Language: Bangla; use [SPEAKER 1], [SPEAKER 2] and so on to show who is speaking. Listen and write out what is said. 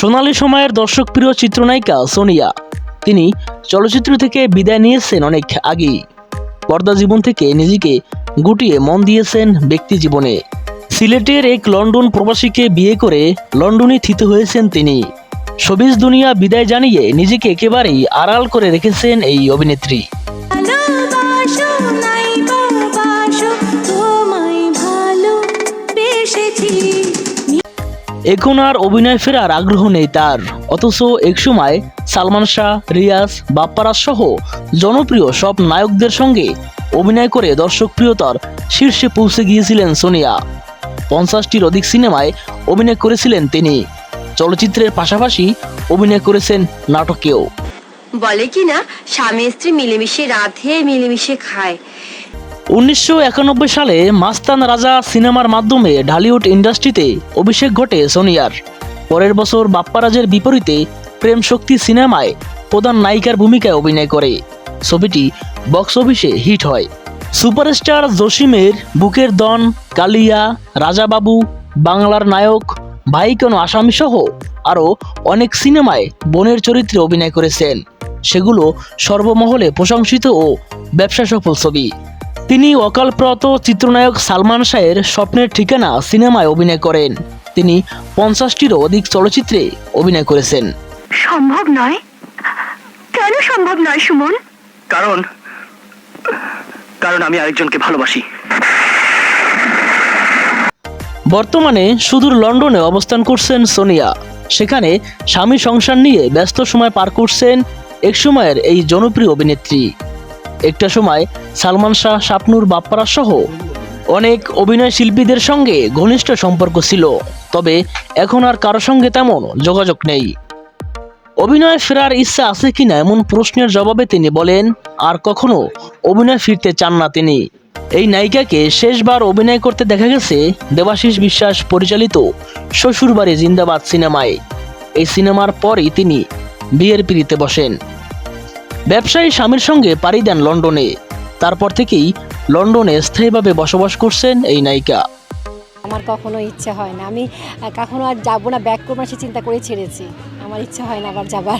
[SPEAKER 1] সোনালী সময়ের দর্শকপ্রিয় চিত্রনায়িকা সোনিয়া। তিনি চলচ্চিত্র থেকে বিদায় নিয়েছেন অনেক আগেই। পর্দা জীবন থেকে নিজেকে গুটিয়ে মন দিয়েছেন ব্যক্তি জীবনে। সিলেটের এক লন্ডন প্রবাসীকে বিয়ে করে লন্ডনে থিত হয়েছেন তিনি। শোবিজ দুনিয়া বিদায় জানিয়ে নিজেকে একেবারেই আড়াল করে রেখেছেন এই অভিনেত্রী। এখন আর অভিনয় ফেরার আগ্রহ নেই তার। অথচ একসময় সালমান শাহ, রিয়াজ, বাপ্পারাজ সহ জনপ্রিয় সব নায়কদের সঙ্গে অভিনয় করে দর্শকপ্রিয়তার শীর্ষে পৌঁছে গিয়েছিলেন সোনিয়া। পঞ্চাশটির অধিক সিনেমায় অভিনয় করেছিলেন তিনি। চলচ্চিত্রের পাশাপাশি অভিনয় করেছেন নাটকেও।
[SPEAKER 2] বলে কি না স্বামী স্ত্রী মিলেমিশে রাধে, মিলেমিশে খায়।
[SPEAKER 1] উনিশশো একানব্বই সালে মাস্তান রাজা সিনেমার মাধ্যমে ঢালিউড ইন্ডাস্ট্রিতে অভিষেক ঘটে সোনিয়ার। পরের বছর বাপ্পারাজের বিপরীতে প্রেম শক্তি সিনেমায় প্রধান নায়িকার ভূমিকায় অভিনয় করে। ছবিটি বক্স অফিসে হিট হয়। সুপারস্টার জসিমের বুকের দন, কালিয়া, রাজাবাবু, বাংলার নায়ক ভাই কেন আসামি সহ আরও অনেক সিনেমায় বোনের চরিত্রে অভিনয় করেছেন। সেগুলো সর্বমহলে প্রশংসিত ও ব্যবসা সফল ছবি। তিনি অকালপ্রত চিত্রনায়ক সালমান শাহের স্বপ্নের ঠিকানা সিনেমায় অভিনয় করেন। তিনি পঞ্চাশটিরও অধিক চলচ্চিত্রে অভিনয় করেছেন।
[SPEAKER 3] সম্ভব নয়? কেন সম্ভব নয় সুমন?
[SPEAKER 4] কারণ কারণ আমি আরেকজনকে ভালোবাসি।
[SPEAKER 1] বর্তমানে সুদূর লন্ডনে অবস্থান করছেন সোনিয়া। সেখানে স্বামী সংসার নিয়ে ব্যস্ত সময় পার করছেন এক সময়ের এই জনপ্রিয় অভিনেত্রী। একটা সময় সালমান শাহ, শাপনুর বাপ্পারা সহ অনেক অভিনয় শিল্পীদের সঙ্গে ঘনিষ্ঠ সম্পর্ক ছিল। তবে এখন আর কারও সঙ্গে তেমন যোগাযোগ নেই। অভিনয়ে ফেরার ইচ্ছা আছে কিনা এমন প্রশ্নের জবাবে তিনি বলেন, আর কখনো অভিনয় ফিরতে চান না তিনি। এই নায়িকাকে শেষবার অভিনয় করতে দেখা গেছে দেবাশিস বিশ্বাস পরিচালিত শ্বশুরবাড়ি জিন্দাবাদ সিনেমায়। এই সিনেমার পরই তিনি বিয়ের পিড়িতে বসেন। ব্যবসায়ী স্বামীর সঙ্গে পাড়ি দেন লন্ডনে। তারপর থেকেই লন্ডনে স্থায়ীভাবে বসবাস করছেন এই নায়িকা।
[SPEAKER 5] আমার কখনো ইচ্ছা হয় না। আমি কখনো আর যাব না। ব্যাক করব সে চিন্তা করে ছেড়েছি। আমার ইচ্ছা হয় না আবার যাবার।